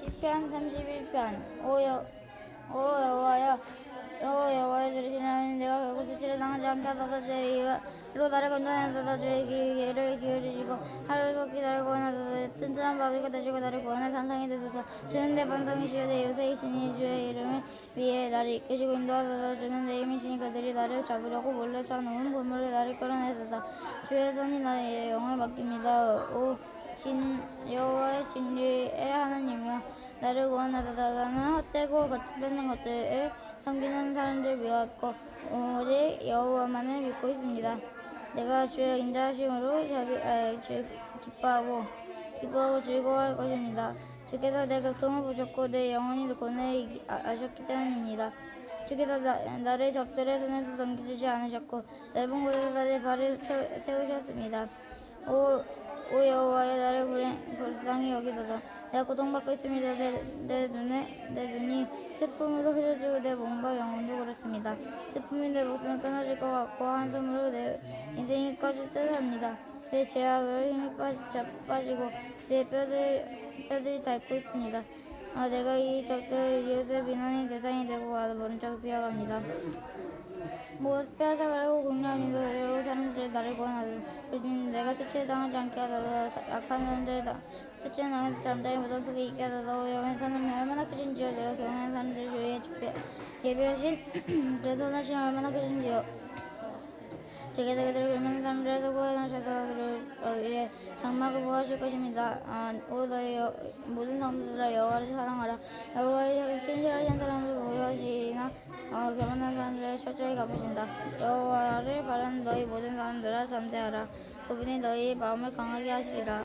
시편 31편. 오, 여, 오 여호와여 오 여호와여 들으시라면 내가 결국 수치를 당하지 않게 하소서. 주의 이로 나를 건져내소서. 주의 귀를 기울이시고 하루도 기다리고 원하소서. 튼튼한 바위가 되시고 나를 구원의 산상이 되소서. 주는 내 반성이시여 내 요새이시니 주의 이름을 위해 나를 이끄시고 인도하소서. 주는 내 힘이시니 그들이 나를 잡으려고 몰래 쳐놓은 보물을 나를 끌어내소서. 주의 손이 나의 영을 맡깁니다. 오 진 여호와의 진리의 하 나를 구원하소서 나는 헛되고 거치되는 것들을 섬기는 사람들 미워했고 오직 여호와만을 믿고 있습니다. 내가 주의 인자하심으로 자비, 아, 주, 기뻐하고 기뻐하고 즐거워할 것입니다. 주께서 내 교통을 보셨고 내 영혼이 고뇌를 아, 아셨기 때문입니다. 주께서 나, 나를 적들의 손에서 넘겨주지 않으셨고 넓은 곳에서 내 발을 채, 세우셨습니다. 오, 오 여호와여 나를 불쌍히 여기소서. 내가 고통받고 있습니다. 내, 내 눈에 내 눈이 슬픔으로 흐려지고 내 몸과 영혼도 그렇습니다. 슬픔이 내 목숨을 끊어질 것 같고 한숨으로 내 인생이 꺼질 듯 합니다. 내 죄악을 힘이 빠지, 빠지고 내 뼈들, 뼈들이 닳고 있습니다. 아, 내가 이 적들 이웃의 비난의 대상이 되고 와도 모른 척 비어갑니다 무엇 빼앗아가고 공략하면서 그리고 사람들이 나를 구원하듯 우리는 내가 수치에 당하지 않게 하다가 악한 사람들 다 수치에 당해서 잠자리 무덤 속에 있게 하다가 위험한 사람이 얼마나 크신지요 내가 경험한 사람들 주위에 주께 예비하신 그 선하심 얼마나 크신지요 주께서 그들을 불면는 사람들에서 구원하셔서 그를 위해 장막을 보호하실 것입니다. 아, 오 너희 여, 모든 성도들아 여호와를 사랑하라. 여호와의 신실하신 사람을 보호하시나 어, 교만한 사람들을 철저히 갚으신다. 여호와를 바라는 너희 모든 사람들아 잠대하라. 그분이 너희 마음을 강하게 하시리라.